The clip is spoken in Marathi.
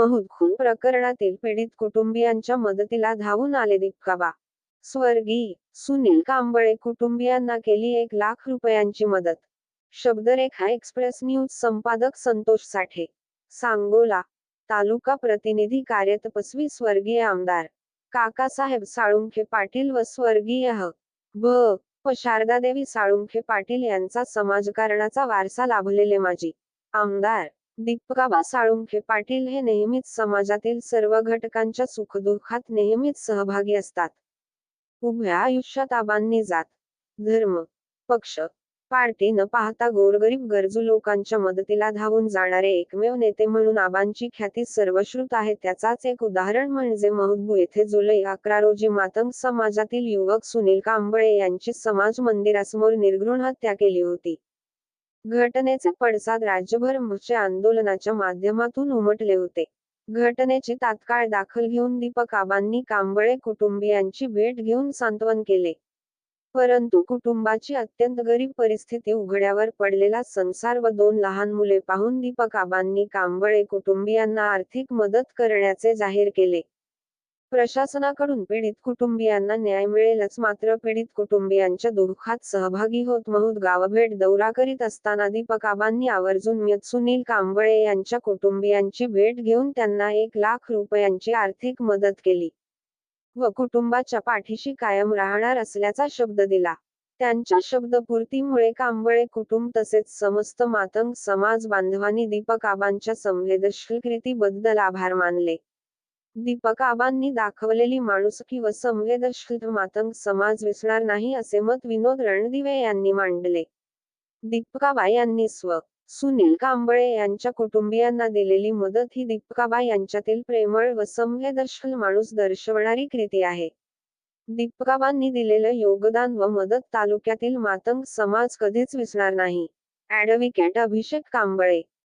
महूद खून प्रकरणातील पीडित कुटुंबियांच्या मदतीला धावून आले दीपकाबा स्वर्गीय सुनील कांबळे कुटुंबियांना केली एक लाख रुपयांची मदत शब्दरेखा एक्सप्रेस न्यूज संपादक संतोष साठे सांगोला तालुका प्रतिनिधी कार्यतपस्वी स्वर्गीय आमदार काकासाहेब साळुंखे पाटील व स्वर्गीय ह. भ. शारदादेवी साळुंखे पाटील यांचा समाजकारणाचा वारसा लाभलेले माजी आमदार दीपकाबा साळुंखे पाटील हे नेहमीच समाजातील सर्व घटकांच्या सुखदुःखात नेहमीच सहभागी असतात. उभ्या आयुष्यात आबांनी जात, धर्म, पक्ष, पार्टी न पाहता गोरगरीब गरजू लोकांच्या मदतीला धावून जाणारे एकमेव नेते म्हणून आबांची ख्याती सर्वश्रुत आहे त्याचाच एक उदाहरण म्हणजे महूदबू येथे जुलै अकरा रोजी मातंग समाजातील युवक सुनील कांबळे यांची समाज मंदिरासमोर निर्घृण हत्या केली होती. घटनेचे पडसाद राज्यभर मोर्चे आंदोलनाच्या माध्यमातून उमटले होते. घटनेची तात्काळ दाखल घेऊन दीपक आबांनी कांबळे कुटुंबियांची भेट घेऊन सांत्वन केले. परंतु कुटुंबाची अत्यंत गरीब परिस्थिती उघड्यावर पडलेला संसार व दोन लहान मुले पाहून दीपक आबांनी कांबळे कुटुंबियांना आर्थिक मदत करण्याचे जाहीर केले. प्रशासनाकडून पीडित कुटुंबियांना न्याय मिळेलच मात्र पीडित कुटुंबियांच्या दुःखात सहभागी होत महूद गावभेट दौरा करीत असताना दीपक आबांनी आवर्जून मयत सुनील कांबळे यांच्या कुटुंबियांची भेट घेऊन त्यांना एक लाख रुपयांची आर्थिक मदत केली. व कुटुंबाच्या पाठीशी कायम राहणार असल्याचा शब्द दिला. त्यांच्या शब्दपूर्तीमुळे कांबळे कुटुंब तसेच समस्त मातंग समाज बांधवांनी दीपक आबांच्या संवेदनशील कृतीबद्दल आभार मानले. दीपक आबांनी दाखवलेली माणुसकी व संवेदनशील मातंग समाज विसणार नाही असे मत विनोद रणदिवे यांनी मांडले. दीपकाबा यांनी स्व. सुनील कांबळे यांच्या कुटुंबियांना दिलेली मदत ही दीपकाबा यांच्यातील प्रेमळ व संवेदनशील माणूस दर्शवणारी कृती आहे. दीपकाबांनी दिलेलं योगदान व मदत तालुक्यातील मातंग समाज कधीच विसरणार नाही. ऍडव्होकेट अभिषेक कांबळे